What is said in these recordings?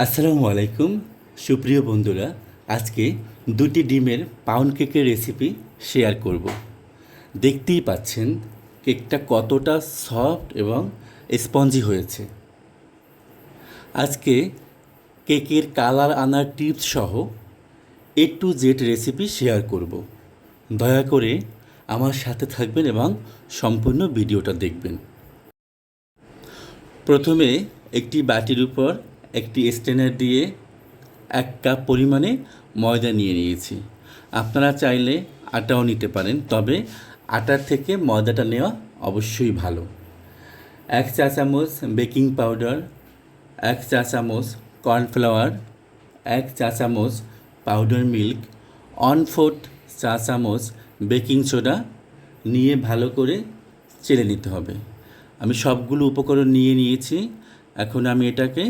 আসসালামু আলাইকুম, সুপ্রিয় বন্ধুরা, আজকে দুটি ডিমের পাউন্ড কেকের রেসিপি শেয়ার করব। দেখতেই পাচ্ছেন কেকটা কতটা সফট এবং স্পঞ্জি হয়েছে। আজকে কেকের কালার আনার টিপস সহ A to Z recipe share করব। দয়া করে আমার সাথে থাকবেন এবং সম্পূর্ণ ভিডিওটা দেখবেন। প্রথমে একটি বাটির উপর একটি স্ট্রেনার দিয়ে এক কাপ পরিমাণে ময়দা নিয়ে নিয়েছি। আপনারা চাইলে আটাও নিতে পারেন, তবে আটার থেকে ময়দাটা নেওয়া অবশ্যই ভালো। এক চা চামচ বেকিং পাউডার, এক চা চামচ কর্নফ্লাওয়ার, এক চা চামচ পাউডার মিল্ক, ওয়ান ফোর্থ চা চামচ বেকিং সোডা নিয়ে ভালো করে চেলে নিতে হবে। আমি সবগুলো উপকরণ নিয়ে নিয়েছি। এখন আমি এটাকে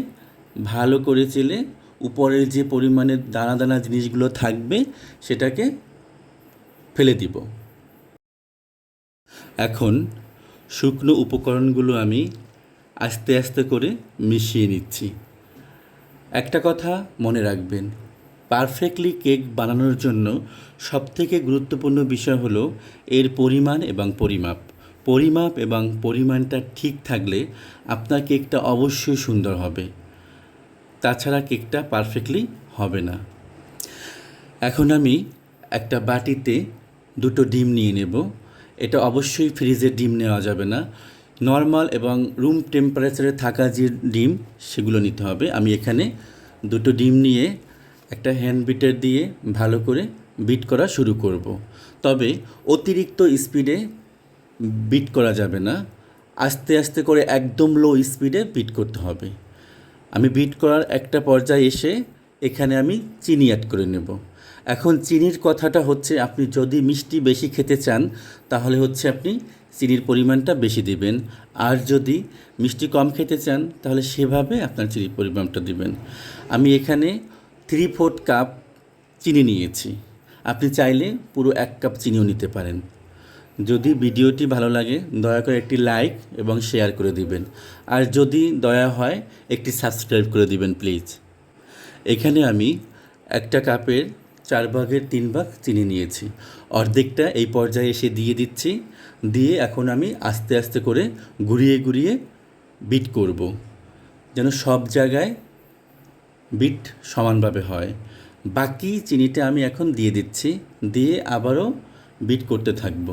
ভালো করে চেলে উপরের যে পরিমাণে দানা দানা জিনিসগুলো থাকবে সেটাকে ফেলে দিব। এখন শুকনো উপকরণগুলো আমি আস্তে আস্তে করে মিশিয়ে নিচ্ছি। একটা কথা মনে রাখবেন, পারফেক্টলি কেক বানানোর জন্য সবথেকে গুরুত্বপূর্ণ বিষয় হলো এর পরিমাণ এবং পরিমাপ। পরিমাপ এবং পরিমাণটা ঠিক থাকলে আপনার কেকটা অবশ্যই সুন্দর হবে। তাছাড়া কেকটা পারফেক্টলি হবে না। এখন আমি একটা বাটিতে দুটো ডিম নিয়ে নেব। এটা অবশ্যই ফ্রিজে ডিম নেওয়া যাবে না। নর্মাল এবং রুম টেম্পারেচারে থাকা যে ডিম, সেগুলো নিতে হবে। আমি এখানে দুটো ডিম নিয়ে একটা হ্যান্ড বিটার দিয়ে ভালো করে বিট করা শুরু করব। তবে অতিরিক্ত স্পিডে বিট করা যাবে না। আস্তে আস্তে করে একদম লো স্পিডে বিট করতে হবে। আমি বিট করার একটা পর্যায়ে এসে এখানে আমি চিনি অ্যাড করে নেব। এখন চিনির কথাটা হচ্ছে, আপনি যদি মিষ্টি বেশি খেতে চান, তাহলে হচ্ছে আপনি চিনির পরিমাণটা বেশি দিবেন। আর যদি মিষ্টি কম খেতে চান, তাহলে সেভাবে আপনার চিনির পরিমাণটা দিবেন। আমি এখানে থ্রি ফোর্থ কাপ চিনি নিয়েছি। আপনি চাইলে পুরো এক কাপ চিনিও নিতে পারেন। যদি ভিডিওটি ভালো লাগে, দয়া করে একটি লাইক এবং শেয়ার করে দিবেন। আর যদি দয়া হয়, একটি সাবস্ক্রাইব করে দিবেন, প্লিজ। এখানে আমি একটা কাপের চার ভাগের তিন ভাগ চিনি নিয়েছি। অর্ধেকটা এই পর্যায়ে এসে দিয়ে দিচ্ছি। দিয়ে এখন আমি আস্তে আস্তে করে ঘুরিয়ে ঘুরিয়ে বিট করব, যেন সব জায়গায় বিট সমানভাবে হয়। বাকি চিনিটা আমি এখন দিয়ে দিচ্ছি। দিয়ে আবারও বিট করতে থাকব।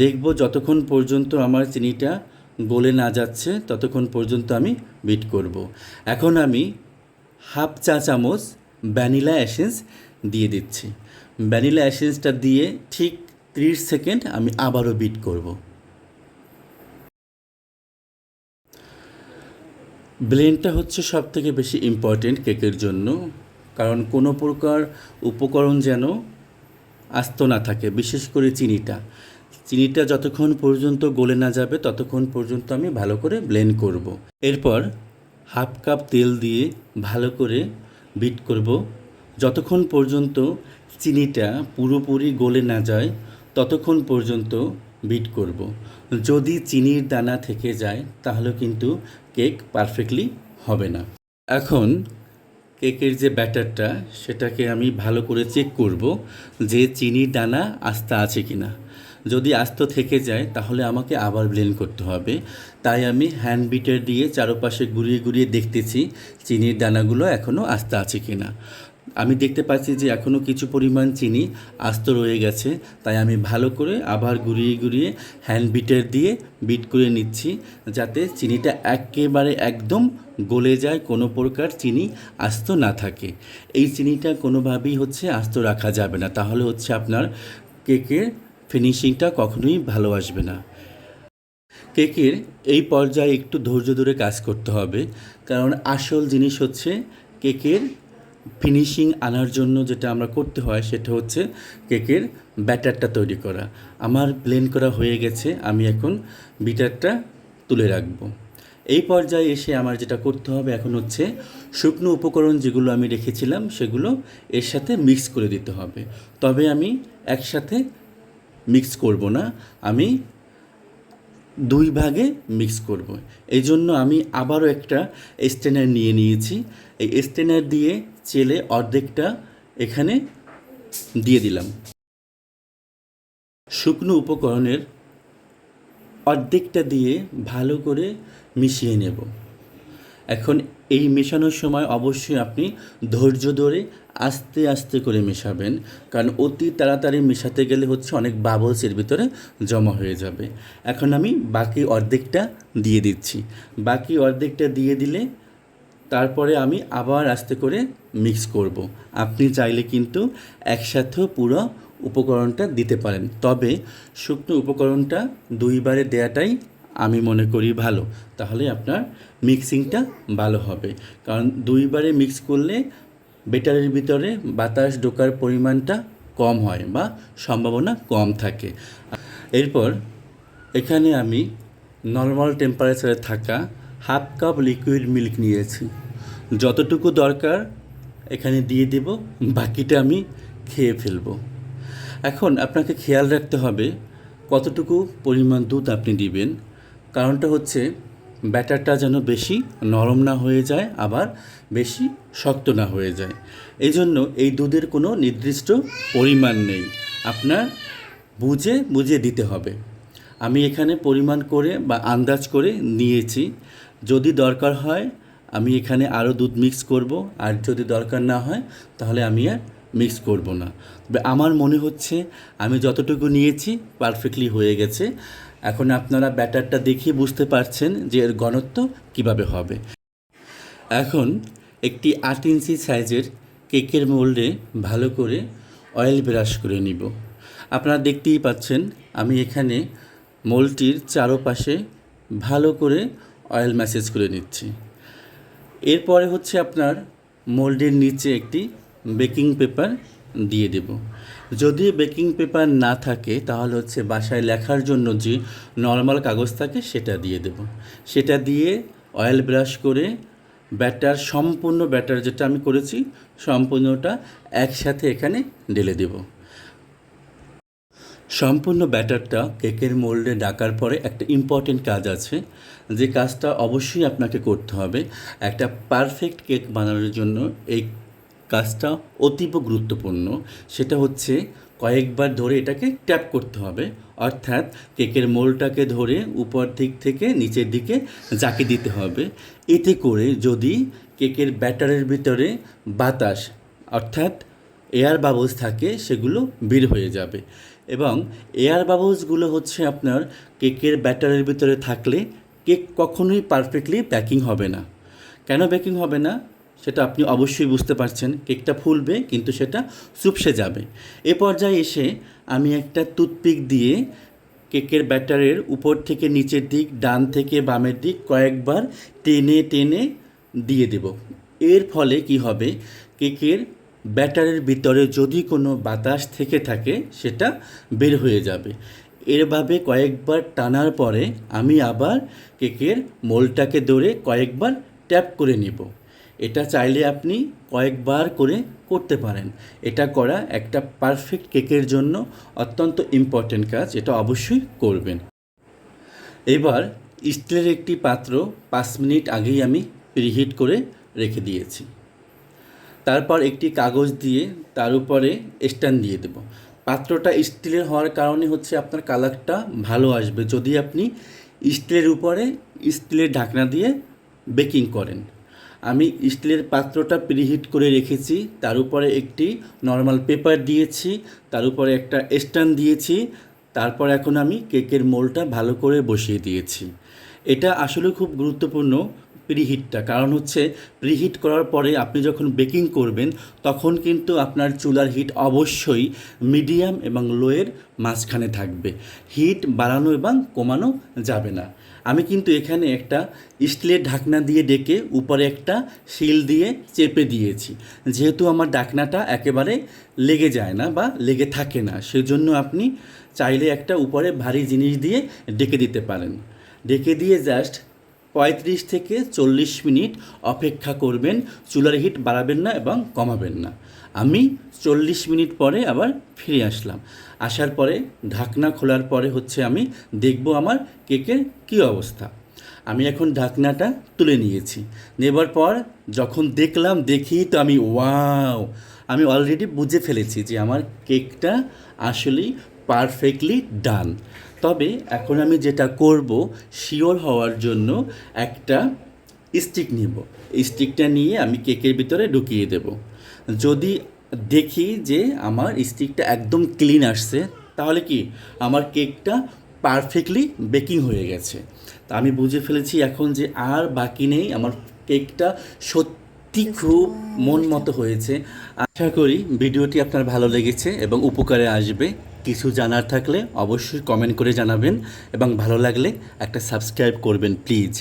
দেখব যতক্ষণ পর্যন্ত আমার চিনিটা গলে না যাচ্ছে, ততক্ষণ পর্যন্ত আমি বিট করব। এখন আমি হাফ চা চামচ ভ্যানিলা অ্যাসেন্স দিয়ে দিচ্ছি ভ্যানিলা অ্যাসেন্সটা দিয়ে ঠিক ত্রিশ সেকেন্ড আমি আবারও বিট করব। ব্লেন্ডটা হচ্ছে সব থেকে বেশি ইম্পর্টেন্ট কেকের জন্য, কারণ কোনো প্রকার উপকরণ যেন আস্ত না থাকে, বিশেষ করে চিনিটা চিনিটা যতক্ষণ পর্যন্ত গলে না যাবে, ততক্ষণ পর্যন্ত আমি ভালো করে ব্লেন্ড করব। এরপর হাফ কাপ তেল দিয়ে ভালো করে বিট করব যতক্ষণ পর্যন্ত চিনিটা পুরোপুরি গলে না যায়, ততক্ষণ পর্যন্ত বিট করব। যদি চিনির দানা থেকে যায়, তাহলে কিন্তু কেক পারফেক্টলি হবে না এখন কেকের যে ব্যাটারটা সেটাকে আমি ভালো করে চেক করব যে চিনির দানা আস্তা আছে কি না যদি আস্ত থেকে যায়, তাহলে আমাকে আবার ব্লেন্ড করতে হবে। তাই আমি হ্যান্ড বিটার দিয়ে চারপাশে ঘুরিয়ে ঘুরিয়ে দেখতেছি, চিনির দানাগুলো এখনও আস্তে আছে কি না আমি দেখতে পাচ্ছি যে এখনও কিছু পরিমাণ চিনি আস্ত রয়ে গেছে, তাই আমি ভালো করে আবার ঘুরিয়ে ঘুরিয়ে হ্যান্ড বিটার দিয়ে বিট করে নিচ্ছি, যাতে চিনিটা একেবারে একদম গলে যায়, কোনো প্রকার চিনি আস্ত না থাকে। এই চিনিটা কোনোভাবেই হচ্ছে আস্ত রাখা যাবে না। তাহলে হচ্ছে আপনার কেকের ফিনিশিংটা কখনোই ভালো আসবে না। কেকের এই পর্যায়ে একটু ধৈর্য ধরে কাজ করতে হবে, কারণ আসল জিনিস হচ্ছে কেকের ফিনিশিং আনার জন্য যেটা আমরা করতে হয় সেটা হচ্ছে কেকের ব্যাটারটা তৈরি করা। আমার ব্লেন্ড করা হয়ে গেছে, আমি এখন বিটারটা তুলে রাখব। এই পর্যায়ে এসে আমার যেটা করতে হবে এখন হচ্ছে শুকনো উপকরণ যেগুলো আমি রেখেছিলাম সেগুলো এর সাথে মিক্স করে দিতে হবে। তবে আমি একসাথে মিক্স করব না, আমি দুই ভাগে মিক্স করব। এই জন্য আমি আবারও একটা স্টেনার নিয়ে নিয়েছি। এই স্টেনার দিয়ে চেলে অর্ধেকটা এখানে দিয়ে দিলাম। শুকনো উপকরণের অর্ধেকটা দিয়ে ভালো করে মিশিয়ে নেব। এখন এই মেশানোর সময় অবশ্যই আপনি ধৈর্য ধরে আস্তে আস্তে করে মেশাবেন। কারণ অতি তাড়াতাড়ি মেশাতে গেলে হচ্ছে অনেক বাবলস এর ভিতরে জমা হয়ে যাবে। এখন আমি বাকি অর্ধেকটা দিয়ে দিচ্ছি। বাকি অর্ধেকটা দিয়ে দিলে তারপরে আমি আবার আস্তে করে মিক্স করব। আপনি চাইলে কিন্তু একসাথেও পুরো উপকরণটা দিতে পারেন। তবে শুকনো উপকরণটা দুইবারে দেওয়াটাই আমি মনে করি ভালো, তাহলে আপনার মিক্সিংটা ভালো হবে। কারণ দুইবারে মিক্স করলে বেটারের ভিতরে বাতাস ঢোকার পরিমাণটা কম হয় বা সম্ভাবনা কম থাকে। এরপর এখানে আমি নর্মাল টেম্পারেচারে থাকা হাফ কাপ লিকুইড মিল্ক নিয়েছি। যতটুকু দরকার এখানে দিয়ে দেব, বাকিটা আমি খেয়ে ফেলব। এখন আপনাকে খেয়াল রাখতে হবে কতটুকু পরিমাণ দুধ আপনি দিবেন। কারণটা হচ্ছে ব্যাটারটা যেন বেশি নরম না হয়ে যায়, আবার বেশি শক্ত না হয়ে যায়। এই জন্য এই দুধের কোনো নির্দিষ্ট পরিমাণ নেই। আপনার বুঝে বুঝে দিতে হবে। আমি এখানে পরিমাণ করে বা আন্দাজ করে নিয়েছি। যদি দরকার হয় আমি এখানে আরও দুধ মিক্স করব, আর যদি দরকার না হয় তাহলে আমি আর মিক্স করব না। তবে আমার মনে হচ্ছে আমি যতটুকু নিয়েছি পারফেক্টলি হয়ে গেছে। এখন আপনারা ব্যাটারটা দেখিয়ে বুঝতে পারছেন যে এর ঘনত্ব কীভাবে হবে। এখন একটি আট ইঞ্চি সাইজের কেকের মোল্ডে ভালো করে অয়েল ব্রাশ করে নিব। আপনারা দেখতেই পাচ্ছেন, আমি এখানে মোলটির চারোপাশে ভালো করে অয়েল ম্যাসেজ করে নিচ্ছি। এরপরে হচ্ছে আপনার মোল্ডের নিচে একটি বেকিং পেপার দিয়ে দেব। যদি বেকিং পেপার না থাকে, তাহলে হচ্ছে বাসায় লেখার জন্য যে নর্মাল কাগজ থাকে, সেটা দিয়ে দেব। সেটা দিয়ে অয়েল ব্রাশ করে ব্যাটার সম্পূর্ণ ব্যাটার যেটা আমি করেছি, সম্পূর্ণটা একসাথে এখানে ঢেলে দেব। সম্পূর্ণ ব্যাটারটা কেকের মোল্ডে ডাকার পরে একটা ইম্পর্টেন্ট কাজ আছে। যে কাজটা অবশ্যই আপনাকে করতে হবে। একটা পারফেক্ট কেক বানানোর জন্য এই কাজটা অতীব গুরুত্বপূর্ণ। সেটা হচ্ছে কয়েকবার ধরে এটাকে ট্যাপ করতে হবে। অর্থাৎ কেকের মোলটাকে ধরে উপর দিক থেকে নিচের দিকে জাকি দিতে হবে। এতে করে যদি কেকের ব্যাটারের ভিতরে বাতাস, অর্থাৎ এয়ার বাবলস থাকে, সেগুলো বের হয়ে যাবে। এবং এয়ার বাবলসগুলো হচ্ছে আপনার কেকের ব্যাটারের ভিতরে থাকলে কেক কখনোই পারফেক্টলি প্যাকিং হবে না। কেন বেকিং হবে না? সেটা আপনি অবশ্যই বুঝতে পারছেন। কেকটা ফুলবে, কিন্তু সেটা চুপসে যাবে। এ পর্যায়ে এসে আমি একটা টুথপিক দিয়ে কেকের ব্যাটারের উপর থেকে নিচের দিক, ডান থেকে বামের দিক কয়েকবার টেনে টেনে দিয়ে দেব। এর ফলে কি হবে? কেকের ব্যাটারের ভিতরে যদি কোনো বাতাস থেকে থাকে, সেটা বের হয়ে যাবে। এরভাবে কয়েকবার টানার পরে আমি আবার কেকের মোলটাকে ধরে কয়েকবার ট্যাপ করে নিব। এটা চাইলে আপনি কয়েকবার করে করতে পারেন। এটা করা একটা পারফেক্ট কেকের জন্য অত্যন্ত ইম্পর্ট্যান্ট কাজ, এটা অবশ্যই করবেন। এবার স্টিলের একটি পাত্র পাঁচ মিনিট আগেই আমি প্রিহিট করে রেখে দিয়েছি। তারপর একটি কাগজ দিয়ে তার উপরে স্ট্যান্ড দিয়ে দেব। পাত্রটা স্টিলের হওয়ার কারণে হচ্ছে আপনার কালারটা ভালো আসবে। যদি আপনি স্টিলের উপরে স্টিলের ঢাকনা দিয়ে বেকিং করেন আমি স্টিলের পাত্রটা প্রিহিট করে রেখেছি, তার উপরে একটি নর্মাল পেপার দিয়েছি, তার উপরে একটা স্ট্যান্ড দিয়েছি, তারপর এখন আমি কেকের মোলটা ভালো করে বসিয়ে দিয়েছি। এটা আসলে খুব গুরুত্বপূর্ণ প্রিহিটটা কারণ হচ্ছে প্রিহিট করার পরে আপনি যখন বেকিং করবেন, তখন কিন্তু আপনার চুলার হিট অবশ্যই মিডিয়াম এবং লোয়ের মাঝখানে থাকবে। হিট বাড়ানো এবং কমানো যাবে না। আমি কিন্তু এখানে একটা স্টিলের ঢাকনা দিয়ে ডেকে উপরে একটা শিল দিয়ে চেপে দিয়েছি। যেহেতু আমার ঢাকনাটা একেবারে লেগে যায় না বা লেগে থাকে না, সেজন্য আপনি চাইলে একটা উপরে ভারী জিনিস দিয়ে ডেকে দিতে পারেন। ডেকে দিয়ে জাস্ট পঁয়ত্রিশ থেকে চল্লিশ মিনিট অপেক্ষা করবেন, চুলার হিট বাড়াবেন না এবং কমাবেন না। আমি চল্লিশ মিনিট পরে আবার ফিরে আসলাম। আসার পরে, ঢাকনা খোলার পরে হচ্ছে আমি দেখব আমার কেকের কী অবস্থা। আমি এখন ঢাকনাটা তুলে নিয়েছি। নেবার পর যখন দেখলাম, দেখি তো আমি, ওয়াও! আমি অলরেডি বুঝে ফেলেছি যে আমার কেকটা আসলেই পারফেক্টলি ডান তবে এখন আমি যেটা করব শিওর হওয়ার জন্য একটা স্টিক নিব। স্টিকটা নিয়ে আমি কেকের ভিতরে ঢুকিয়ে দেব। যদি দেখি যে আমার স্টিকটা একদম ক্লিন আসছে তাহলে কি? আমার কেকটা পারফেক্টলি বেকিং হয়ে গেছে। তা আমি বুঝে ফেলেছি এখন যে আর বাকি নেই আমার কেকটা সত্যি খুব মন মতো হয়েছে। আশা করি ভিডিওটি আপনার ভালো লেগেছে এবং উপকারে আসবে। কিছু জানার থাকলে অবশ্যই কমেন্ট করে জানাবেন এবং ভালো লাগলে একটা সাবস্ক্রাইব করবেন প্লিজ